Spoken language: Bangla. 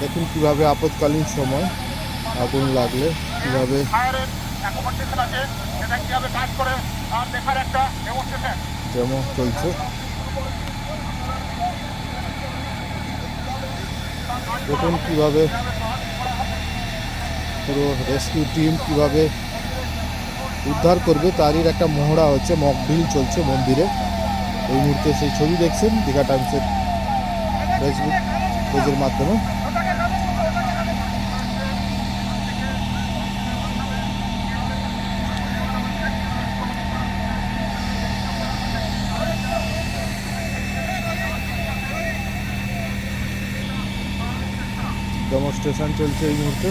দেখুন কীভাবে আপদকালীন সময় আগুন লাগলে কীভাবে যেমন চলছে। দেখুন কীভাবে পুরো রেস্কিউ টিম কীভাবে উদ্ধার করবে তারই একটা মহড়া হচ্ছে মক ড্রিল চলছে মন্দিরে। এই মুহূর্তে সেই ছবি দেখছেন দীঘা টাইমসের ফেসবুক পেজের মাধ্যমে। ডেমনস্ট্রেশন চলছে এই মুহূর্তে।